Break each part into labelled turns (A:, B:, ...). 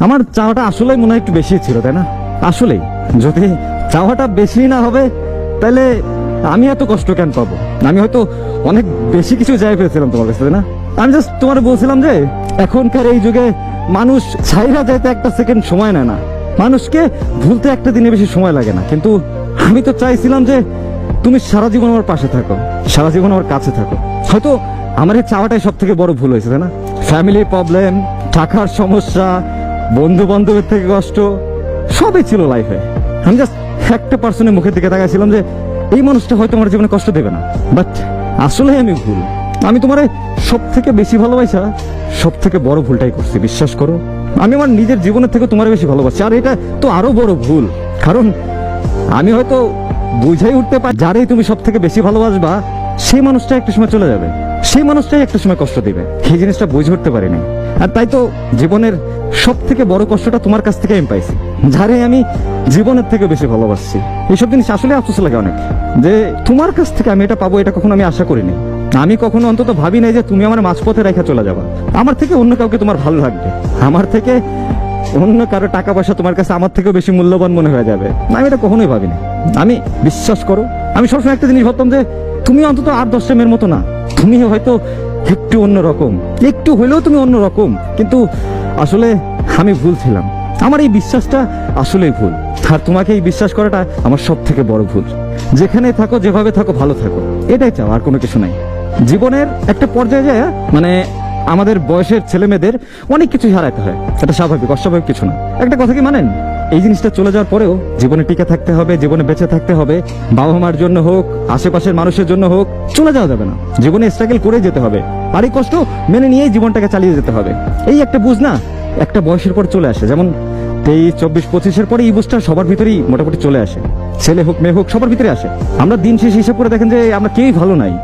A: আমার চাওয়াটা আসলে মনে হয় একটু বেশি ছিল, তাই না? আসলেই। যদি চাওয়াটা বেশি না হবে, তাহলে আমি এত কষ্ট কেন পাবো? আমি হয়তো অনেক বেশি কিছু চাই পেয়েছিলাম তোমার কাছে না? আমি জাস্ট তোমার বলছিলাম যে, এখনকার এই যুগে মানুষ ছাইরা যাইতে একটা সেকেন্ড সময় নেয় না। মানুষকে ভুলতে একটা দিনে বেশি সময় লাগে না। কিন্তু আমি তো চাইছিলাম যে, তুমি সারা জীবন আমার পাশে থাকো, সারা জীবন আমার কাছে থাকো। হয়তো আমার এই চাওয়াটাই সব থেকে বড় ভুল হয়েছে, তাই না? ফ্যামিলির প্রবলেম টাকার সমস্যা বন্ধু বান্ধবের থেকে কষ্ট, সবই ছিল লাইফে আমি জাস্ট একটা পার্সনের মুখের দিকে তাকাইছিলাম যে, এই মানুষটা হয়তো আমার জীবনে কষ্ট দেবে না। বাট আসলে আমি ভুল। আমি তোমার সব থেকে বেশি ভালোবাসা সব থেকে বড় ভুলটাই করছি, বিশ্বাস করো। আমি আমার নিজের জীবনের থেকে তোমার বেশি ভালোবাসি, আর এটা তো আরও বড় ভুল। কারণ আমি হয়তো বুঝাই উঠতে পারি, যারাই তুমি সব থেকে বেশি ভালোবাসবা, সেই মানুষটা একটা সময় চলে যাবে। সেই মানুষটাই একটা সময় কষ্ট দিবে। সেই জিনিসটা বুঝে উঠতে পারিনি। আর তাই তো জীবনের সব থেকে বড় কষ্টটা তোমার কাছ থেকে আমি পাইছি, যারে আমি জীবনের থেকে বেশি ভালোবাসছি। এইসব জিনিস আসলে আফসোস লাগে অনেক, যে তোমার কাছ থেকে আমি এটা পাবো, এটা কখনো আমি আশা করিনি। আমি কখনো অন্তত ভাবি নাই যে তুমি আমার মাঝপথে রেখে চলে যাবা। আমার থেকে অন্য কাউকে তোমার ভালো লাগবে। আমার থেকে অন্য কারও টাকা পয়সা তোমার কাছে আমার থেকেও বেশি মূল্যবান মনে হয়ে যাবে। আমি এটা কখনোই ভাবিনি। আমি বিশ্বাস করো, আমি সবসময় একটা জিনিস ভাবতাম যে তুমি অন্তত আট মেয়ের মতো না। তুমি হয়তো একটু অন্য রকম একটু হলেও তুমি অন্য রকম কিন্তু আসলে আমি ভুল ছিলাম। আমার এই বিশ্বাসটা আসলেই ভুল। আর তোমাকে এই বিশ্বাস করাটা আমার সব থেকে বড় ভুল। যেখানে থাকো, যেভাবে থাকো, ভালো থাকো। এটাই চাও, আর কোনো কিছু নাই। জীবনের একটা পর্যায়ে যায় মানে আমাদের বয়সের ছেলে মেয়েদের অনেক কিছুই হারাতে হয়। এটা স্বাভাবিক, অস্বাভাবিক কিছু না। একটা কথা কি মানেন? এই জিনিসটা চলে যাওয়ার পরেও জীবনে টিকে থাকতে হবে, জীবনে বেঁচে থাকতে হবে বাবা মার জন্য হোক, আশেপাশের মানুষের জন্য হোক, চলে যাওয়া যাবে না। জীবনে স্ট্রাগল করে যেতে হবে। আর এই কষ্ট মেনে নিয়েই জীবনটাকে চালিয়ে যেতে হবে। এই একটা বুঝ না, একটা বয়সের পর চলে আসে। যেমন তেইশ, চব্বিশ, পঁচিশের পরে এই বুঝটা সবার ভিতরেই মোটামুটি চলে আসে। ছেলে হোক, মেয়ে হোক, সবার ভিতরে আসে। আমরা দিন শেষ হিসাব করে দেখেন যে আমরা কেউই ভালো নাই।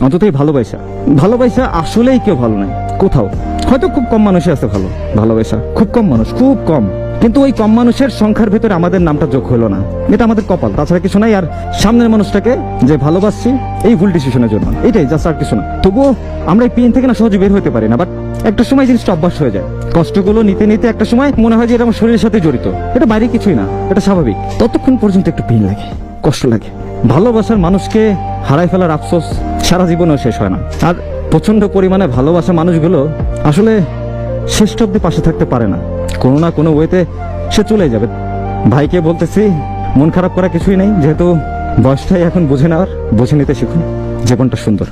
A: অন্তত এই ভালোবাসা। ভালোবাসা আসলেই কেউ ভালো নাই। কোথাও। হয়তো খুব কম মানুষই আছে ভালো। ভালোবাসা খুব কম মানুষ, খুব কম। কিন্তু ওই কম মানুষের সংখ্যার ভিতরে আমাদের নামটা যোগ হলো না। এটা আমাদের কপাল। তাছাড়া কিছু নাই, আর সামনের মানুষটাকে যে ভালোবাসছি, এই ভুল ডিসিশনের জন্য। এটাই জাস্ট আর কিছু না। তবুও আমরা এই পেন থেকে না সহজে বের হতে পারি না বাট একটা সময় জিনিসটা অভ্যাস হয়ে যায়। কষ্টগুলো নিতে নিতে একটা সময় মনে হয় যে এটা আমার শরীরের সাথে জড়িত। এটা বাইরে কিছুই না, এটা স্বাভাবিক। ততক্ষণ পর্যন্ত একটু পেন লাগে, কষ্ট লাগে। ভালোবাসার মানুষকে হারাই ফেলার আফসোস সারা জীবনেও শেষ হয় না। আর প্রচণ্ড পরিমাণে ভালোবাসা মানুষগুলো আসলে শেষ অব্দি পাশে থাকতে পারে না। কোনো না কোনো ওয়েতে সে চলে যাবে। ভাইকে বলতেছি, মন খারাপ করা কিছুই নেই, যেহেতু বয়সটাই এখন বুঝে নেওয়ার, বুঝে নিতে শিখুন। জীবনটা সুন্দর।